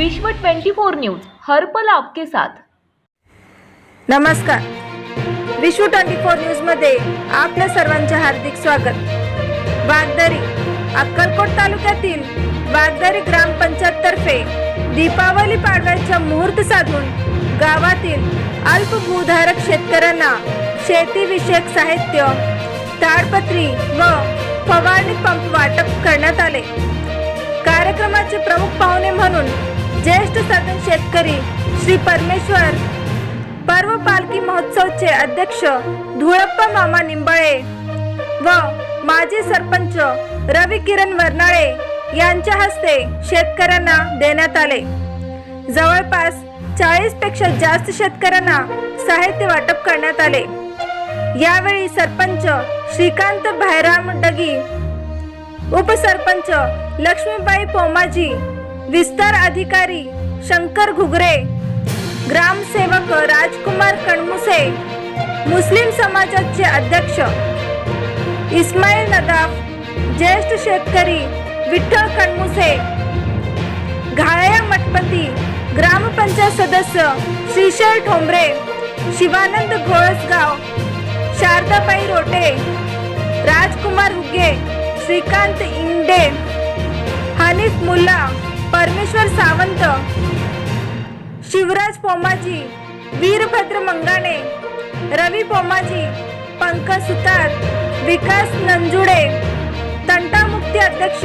विश्व 24 न्यूज हर पल आपके साथ. नमस्कार. विश्व ट्वेंटी फोर न्यूजमध्ये आपल्या सर्वांचे हार्दिक स्वागत. वागदरी अक्कलकोट तालुक्यातील वागदरी ग्रामपंचायततर्फे दीपावली पाडव्याचा मुहूर्त साधून गावातील अल्पभूधारक शेतकऱ्यांना शेतीविषयक साहित्य ताडपत्री व फवारणी पंप वाटप करण्यात आले. कार्यक्रमाचे प्रमुख पाहुणे म्हणून ज्येष्ठ सदन शेतकरी श्री परमेश्वर पर्व पालखी महोत्सवचे अध्यक्ष धुळप्पा मामा निंबाळे व माजी सरपंच रवी किरण वर्नाळे यांच्या हस्ते शेतकऱ्यांना देण्यात आले. जवळपास चाळीसपेक्षा जास्त शेतकऱ्यांना साहित्य वाटप करण्यात आले. यावेळी सरपंच श्रीकांत भायराम डगी उपसरपंच लक्ष्मीबाई पोमाजी विस्तार अधिकारी शंकर घुगरे ग्रामसेवक राजकुमार कणमुसे मुस्लिम समाजाचे अध्यक्ष इस्माईल नदाफ ज्येष्ठ शेतकरी विठ्ठल कणमुसे घाळया मठपती ग्रामपंचायत सदस्य श्रीशैल ठोंबरे शिवानंद घोळसगाव शारदाबाई रोटे राजकुमार हुगे श्रीकांत इंडे परमेश्वर सावंत शिवराज पोमाजी वीरभद्र मंगाणे रवी पोमाजी पंकज सुतार विकास नंजुडे तंटामुक्ती अध्यक्ष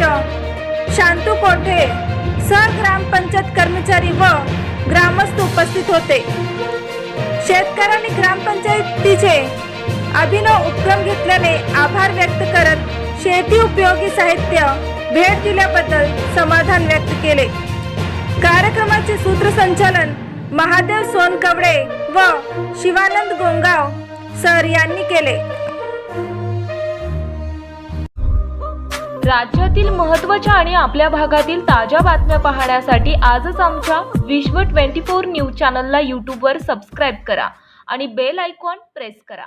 शांतू कोठे सर ग्रामपंचायत कर्मचारी व ग्रामस्थ उपस्थित होते. शेतकऱ्यांनी ग्रामपंचायतीचे अभिनव उपक्रम घेतल्याने आभार व्यक्त करत शेती उपयोगी साहित्य भेट दिल्याबद्दल समाधान व्यक्त केले. कार्यक्रमाचे सूत्रसंचालन महादेव सोनकवडे व शिवानंद गोंगाव सर यांनी केले. राज्यातील महत्त्वाच्या आणि आपल्या भागातील ताज्या बातम्या पाहण्यासाठी आजच आमच्या विश्व 24 न्यूज चॅनलला यूट्यूबवर सबस्क्राईब करा आणि बेल आयकॉन प्रेस करा.